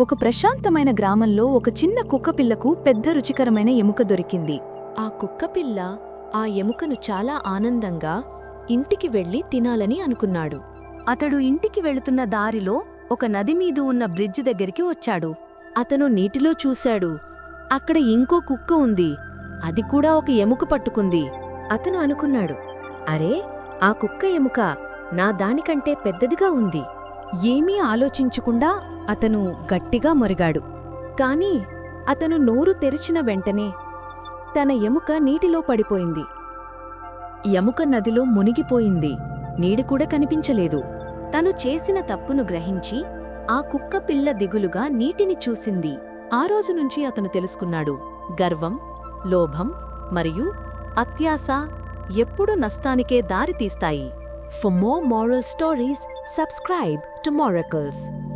ఒక ప్రశాంతమైన గ్రామంలో ఒక చిన్న కుక్కపిల్లకు పెద్ద రుచికరమైన ఎముక దొరికింది. ఆ కుక్కపిల్ల ఆ ఎముకను చాలా ఆనందంగా ఇంటికి వెళ్ళి తినాలని అనుకున్నాడు. అతడు ఇంటికి వెళుతున్న దారిలో ఒక నది మీద ఉన్న బ్రిడ్జ్ దగ్గరికి వచ్చాడు. అతను నీటిలో చూశాడు. అక్కడ ఇంకో కుక్క ఉంది. అది కూడా ఒక ఎముక పట్టుకుంది. అతను అనుకున్నాడు అరే ఆ కుక్క ఎముక నా దానికంటే పెద్దదిగా ఉంది. ఏమీ ఆలోచించకుండా అతను గట్టిగా మొరిగాడు. కాని అతను నోరు తెరిచిన వెంటనే తన ఎముక నీటిలో పడిపోయింది. ఎముక నదిలో మునిగిపోయింది. నీడి కూడా కనిపించలేదు. తను చేసిన తప్పును గ్రహించి ఆ కుక్క పిల్ల దిగులుగా నీటిని చూసింది. ఆ రోజు నుంచి అతను తెలుసుకున్నాడు. గర్వం లోభం మరియు అత్యాస ఎప్పుడూ నష్టానికే దారితీస్తాయి for more moral stories subscribe to మోరకల్స్